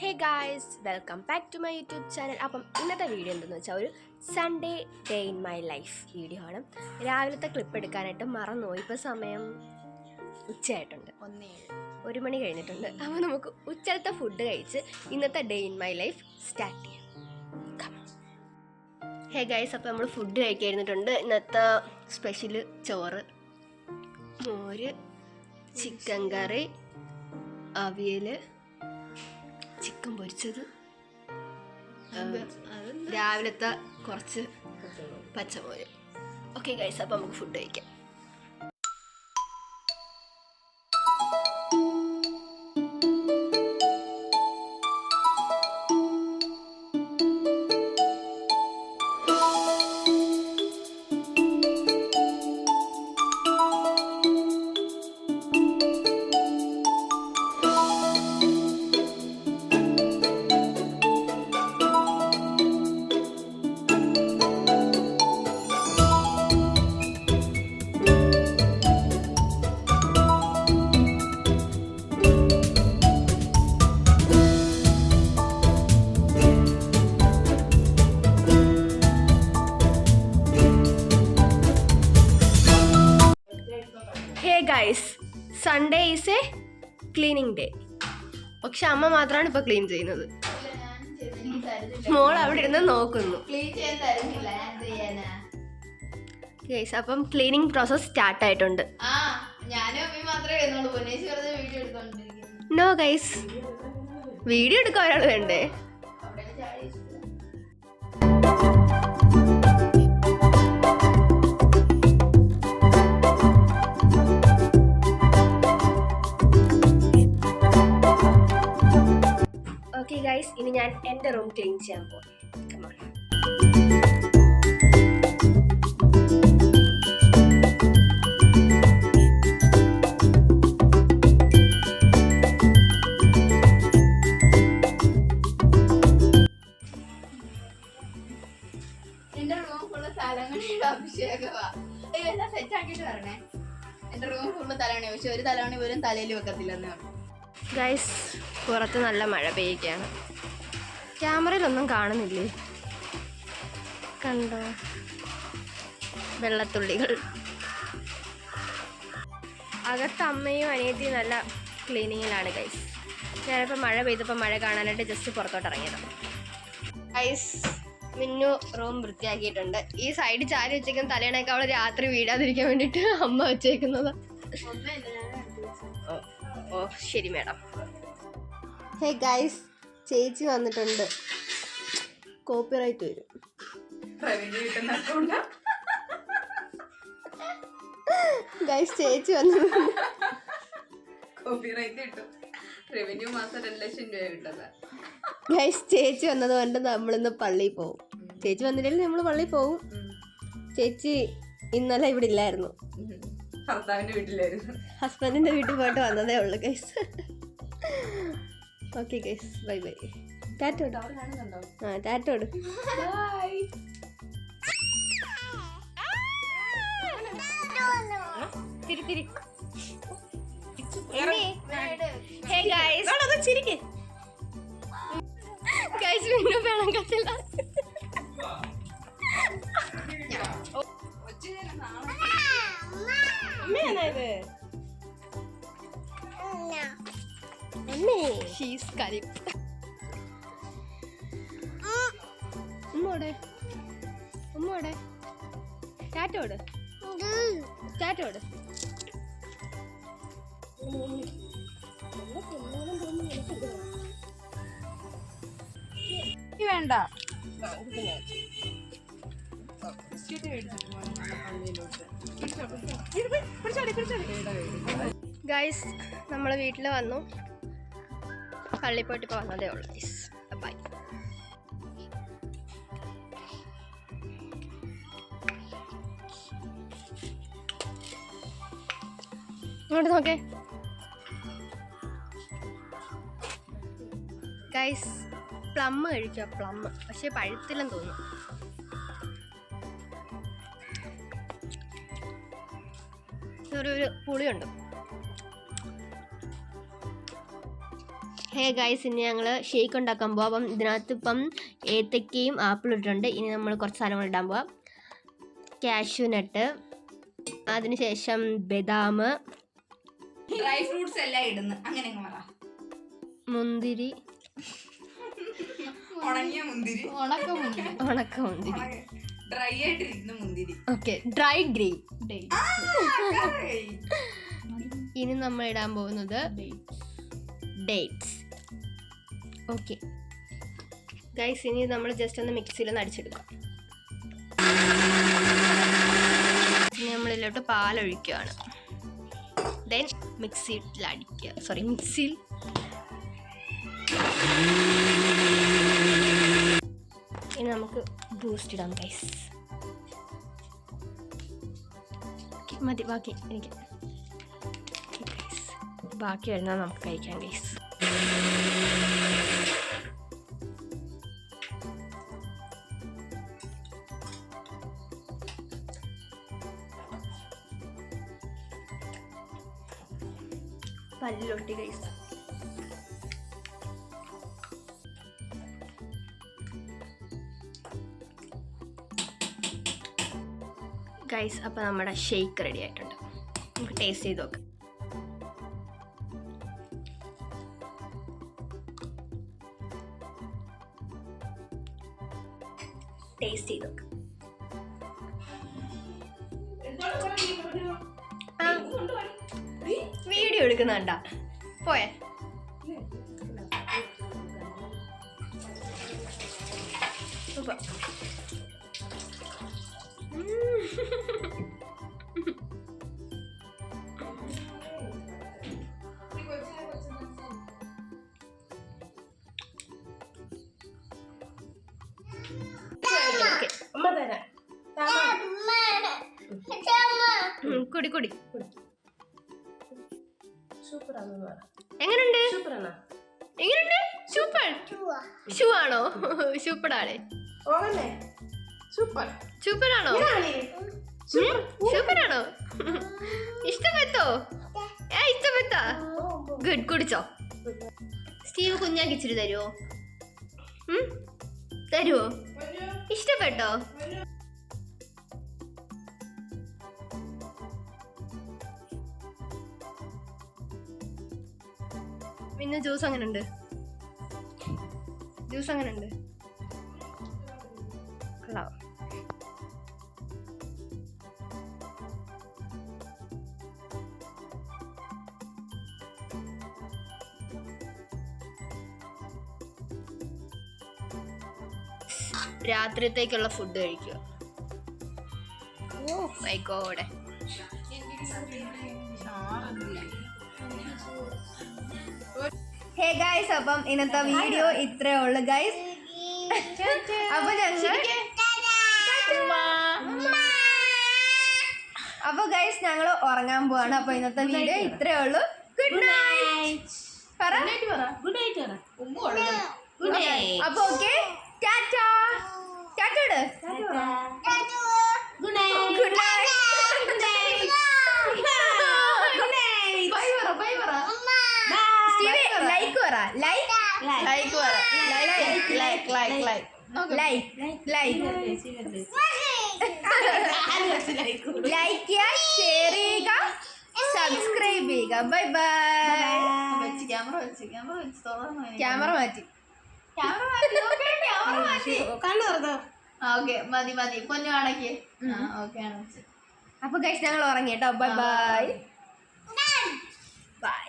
Hey guys welcome back to my YouTube channel അപ്പം ഇന്നത്തെ video എന്തെന്ന് വെച്ചാൽ ഒരു Sunday day in my life video ആണ്. രാവിലത്തെ ക്ലിപ്പ് എടുക്കാനായിട്ട് മറന്നുപോയി. ഇപ്പോൾ സമയം ഉച്ചയായിട്ടുണ്ട്. ഒരു മണി കഴിഞ്ഞിട്ടുണ്ട്. അപ്പോൾ നമുക്ക് ഉച്ചത്തെ ഫുഡ് കഴിച്ച് ഇന്നത്തെ day in my life start ചെയ്യാം. ഹേ ഗായ്സ് അപ്പോൾ നമ്മൾ ഫുഡ് കഴിക്കായിരുന്നിട്ടുണ്ട് ഇന്നത്തെ സ്പെഷ്യൽ ചോറ് മോര് ചിക്കൻ കറി അവിയൽ ചിക്കൻ പൊരിച്ചത്. രാവിലത്തെ കുറച്ച് പച്ചമോര് ഓക്കെ ഗൈസ് അപ്പം നമുക്ക് ഫുഡ് കഴിക്കാം. ക്ലീനിങ് ഡേ പക്ഷെ അമ്മ മാത്രമാണ് ഇപ്പൊ ക്ലീൻ ചെയ്യുന്നത്. മോൾ അവിടെ ഇരുന്ന് നോക്കുന്നു. ഗൈസ് അപ്പം ക്ലീനിങ് പ്രോസസ് സ്റ്റാർട്ട് ആയിട്ടുണ്ട്. നോ ഗൈസ് വീഡിയോ എടുക്കാൻ ഒരാൾ വേണ്ടേ? ഓക്കെ ഗൈസ് ഇനി ഞാൻ എന്റെ റൂം ക്ലീൻ ചെയ്യാൻ പോകും എന്റെ റൂം ഫുള്ള് തലങ്ങണിയുടെ അഭിഷേകമാ അയ്യോ എല്ലാം സെറ്റ് ആക്കിയിട്ട് വരണേ എന്റെ റൂം ഫുള്ള് തലവണി പക്ഷെ ഒരു തലവണി പോലും തലയിൽ വെക്കത്തില്ലെന്ന് ഗൈസ് പുറത്ത് നല്ല മഴ പെയ്യുകയാണ് ക്യാമറയിലൊന്നും കാണുന്നില്ലേ? കണ്ടോ? വെള്ളത്തുള്ളികൾ. അകത്ത് അമ്മയും അനിയത്തിയും നല്ല ക്ലീനിങ്ങിലാണ് ഗൈസ് ഞാനിപ്പോൾ മഴ പെയ്തപ്പോൾ മഴ കാണാനായിട്ട് ജസ്റ്റ് പുറത്തോട്ട് ഇറങ്ങിയത് ഗൈസ് മിന്നു റൂം വൃത്തിയാക്കിയിട്ടുണ്ട്. ഈ സൈഡ് ചാരി വെച്ചേക്കുന്ന തലയണയൊക്കെ അവൾ രാത്രി വീടാതിരിക്കാൻ വേണ്ടിയിട്ട് അമ്മ വെച്ചേക്കുന്നത്. ഓ ഓ ശരി മാഡം ഹേ ഗൈസ് ചേച്ചി വന്നിട്ടുണ്ട്. കോപ്പിറൈറ്റ് വരും. ഗൈസ് ചേച്ചി വന്നു കോപ്പിറൈറ്റ് കിട്ടും റവന്യൂ മാസം രണ്ട് ലക്ഷം രൂപ ഗൈസ് ചേച്ചി വന്നത് കൊണ്ട് നമ്മളിന്ന് പള്ളിയിൽ പോകും ചേച്ചി വന്നില്ലെങ്കിൽ നമ്മൾ പള്ളിയിൽ പോകും ചേച്ചി ഇന്നലെ ഇവിടെ ഇല്ലായിരുന്നു. ഭർത്താവിന്റെ വീട്ടിലായിരുന്നു. ഹസ്ബൻഡിന്റെ വീട്ടിൽ പോയിട്ട് വന്നതേ ഉള്ളൂ guys okay guys bye bye ടാറ്റോ ആ ടാറ്റോ തിരി തിരി. Hey guys ചിരിക്ക്. ഗൈസ് വീണ്ടും വേണം കത്തില്ല. അമ്മയാണോ ഇത്? അമ്മേ. ഷീസ് കറി ഉമ്മോടെ ഉമ്മോടെ ടാറ്റോട്. ടാറ്റോട്. വേണ്ട. ഗൈസ് നമ്മളെ വീട്ടിൽ വന്നു. പള്ളി പോയിട്ട് ഇപ്പോൾ വന്നതേ ഉള്ളൂ ബൈ ഇങ്ങോട്ട് നോക്കേ. ഗൈസ് പ്ലം കഴിക്കുക പ്ലം പക്ഷേ പഴുത്തില്ലെന്ന് തോന്നുന്നു. ഒരു പുളിയുണ്ട്. ഹേ ഗൈസ് ഇനി ഞങ്ങൾ ഷേക്ക് ഉണ്ടാക്കാൻ പോകാം അപ്പം ഇതിനകത്ത് ഇപ്പം ഏത്തക്കയും ആപ്പിളും ഇട്ടിട്ടുണ്ട്. ഇനി നമ്മൾ കുറച്ച് സാധനങ്ങൾ ഇടാൻ പോവാം. കാഷ്യൂ നട്ട് അതിനുശേഷം ബദാം ഡ്രൈ ഫ്രൂട്ട്സ് എല്ലാം ഇടുന്നു. അങ്ങനെ അങ്ങ് മുന്തിരി ഉണങ്ങിയ മുന്തിരി. ഉണക്ക മുന്തിരി. ഉണക്ക മുന്തിരി. ഡ്രൈ ആയിട്ടിരിക്കുന്ന മുന്തിരി. ഓക്കെ ഡ്രൈ ഗ്രേപ്പ് ഇനി നമ്മൾ ഇടാൻ പോകുന്നത് ഡേറ്റ്സ് ഓക്കെ. ഗൈസ് ഇനി നമ്മൾ ജസ്റ്റ് ഒന്ന് മിക്സിയിൽ ഒന്ന് അടിച്ചെടുക്കാം ഇനി നമ്മളിലോട്ട് പാലൊഴിക്കുകയാണ്. ദെൻ മിക്സിയിൽ അടിക്കുക. സോറി മിക്സിയിൽ ഇനി നമുക്ക് ബൂസ്റ്റ് ഇടാം ഗൈസ് മതി ബാക്കി എനിക്ക്. ബാക്കി വരുന്നത് നമുക്ക് കഴിക്കാം ഗൈസ് പല്ലിലൊട്ടി കഴിച്ചു ഗൈസ് അപ്പോൾ നമ്മുടെ ഷേക്ക് റെഡി ആയിട്ടുണ്ട്. നമുക്ക് ടേസ്റ്റ് ചെയ്ത് നോക്കാം. ടേസ്റ്റ് ചെയ്ത് നോക്കാം. വീഡിയോ എടുക്കുന്നുണ്ടാ പോയേ. കുടി കുടി. കുടി. സൂപ്പർ. ആണ് സൂപ്പർ ആണോ സൂപ്പർ. ആണോ ഇഷ്ടപ്പെട്ടോ? ഏ ഇഷ്ടപ്പെട്ടോ? ഗുഡ് കുടിച്ചോ സ്റ്റീവ് കുഞ്ഞാക്കി ഇച്ചിരി തരുമോ തരുമോ ഇഷ്ടപ്പെട്ടോ? പിന്നെ ജ്യൂസ് അങ്ങനെ ഉണ്ട് ജ്യൂസ് അങ്ങനെ ഉണ്ട് കൊള്ളാവും രാത്രിത്തേക്കുള്ള ഫുഡ് കഴിക്കുക. ഓ. മൈ ഗോഡ് ഹേ ഗൈസ് അപ്പം ഇന്നത്തെ വീഡിയോ ഇത്രേ ഉള്ളു ഗൈസ് അപ്പൊ ഞങ്ങൾ അപ്പൊ ഗൈസ് ഞങ്ങൾ ഉറങ്ങാൻ പോവാണ്. അപ്പൊ ഇന്നത്തെ വീഡിയോ ഇത്രേ ഉള്ളു. ഗുഡ് നൈറ്റ് പറ. ഗുഡ് നൈറ്റ് പറ. ഗുഡ് നൈറ്റ് അപ്പൊ ഓക്കെ ടാറ്റാ ടാറ്റോട് good night good night bye പറ ബൈ പറ ലൈക്ക് പറ like like like like like like like like like ചെയ്യുക ഷെയർ ചെയ്യുക സബ്സ്ക്രൈബ് ചെയ്യുക. ബൈ ബൈ ക്യാമറ വെച്ച് ക്യാമറ വെച്ച് ക്യാമറ മാറ്റി. ക്യാമറ മാറ്റി നോക്കട്ടെ, ക്യാമറ മാറ്റി. കണ്ണു തുറന്നോ ഓക്കെ. മതി മതി. പൊന്നു അടക്കി ഓക്കെ അപ്പൊ കഴിച്ച് ഞങ്ങൾ ഉറങ്ങി കേട്ടോ. Bye bye bye